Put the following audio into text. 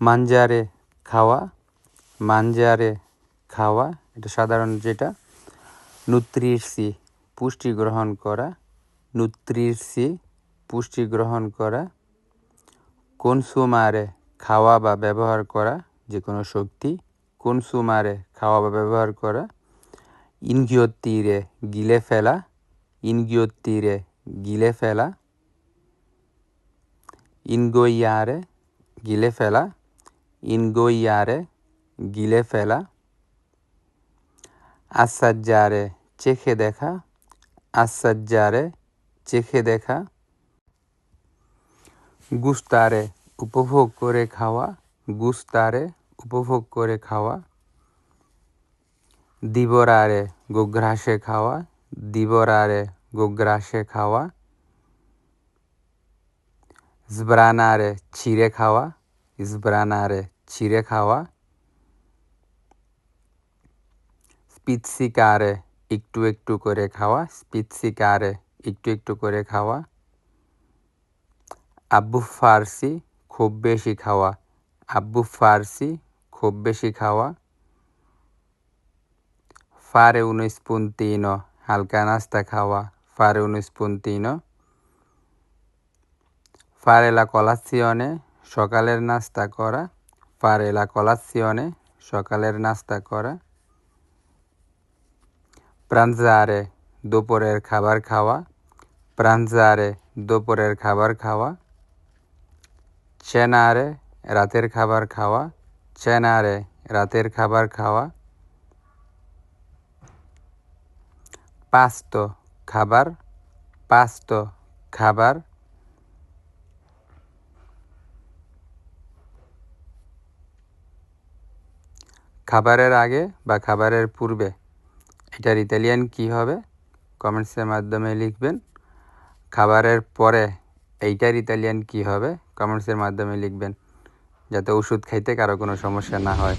মানজারে খাওয়া মানজারে খাওয়া, এটা সাধারণ যেটা নুত্রিসি পুষ্টি গ্রহণ করা নুত্রিসি পুষ্টি গ্রহণ করা, কনসুমারে খাওয়া বা ব্যবহার করা যে কোনো শক্তি, কনসুমারে খাওয়া বা ব্যবহার করা ইনগিয়ত্তিরে গিলে ফেলা ইনগিয়ত্তিরে গিলে ফেলা ইনগোয়ারে গিলে ফেলা ইনগোয়ারে গিলে ফেলা, আসাজ্জারে চেখে দেখা, আসাজ্জারে চেখে দেখা, গুস্তারে উপভোগ করে খাওয়া, গুস্তারে উপভোগ করে খাওয়া, দিবরারে গোগ্রাসে খাওয়া, দিবরারে গোগ্রাসে খাওয়া, জব্রানারে ছিঁড়ে খাওয়া জব্রানারে ছিঁড়ে খাওয়া স্পিৎসিকারে একটু একটু করে খাওয়া স্পিৎসিকারে একটু একটু করে খাওয়া আব্বু ফার্সি খুব বেশি খাওয়া আব্বু ফার্সি খুব বেশি খাওয়া ফারে spuntino হালকা নাস্তা খাওয়া ফারে uno spuntino ফারে লা কলাসিয়নে সকালের নাস্তা করা ফারে লা কলাসিয়নে সকালের নাস্তা করা প্রাঞ্জারে দুপুরের খাবার খাওয়া প্রাঞ্জারে দুপুরের খাবার খাওয়া, চেনারে রাতের খাবার খাওয়া, চেনারে রাতের খাবার খাওয়া, পাস্ত খাবার পাস্ত খাবার খাবারের আগে বা খাবারের পূর্বে, এটার ইতালিয়ান কি হবে? কমেন্টসের মাধ্যমে লিখবেন। খাবারের পরে এইটার ইতালিয়ান কি হবে? কমেন্টসের মাধ্যমে লিখবেন, যাতে ওষুধ খাইতে কারও কোনো সমস্যা না হয়।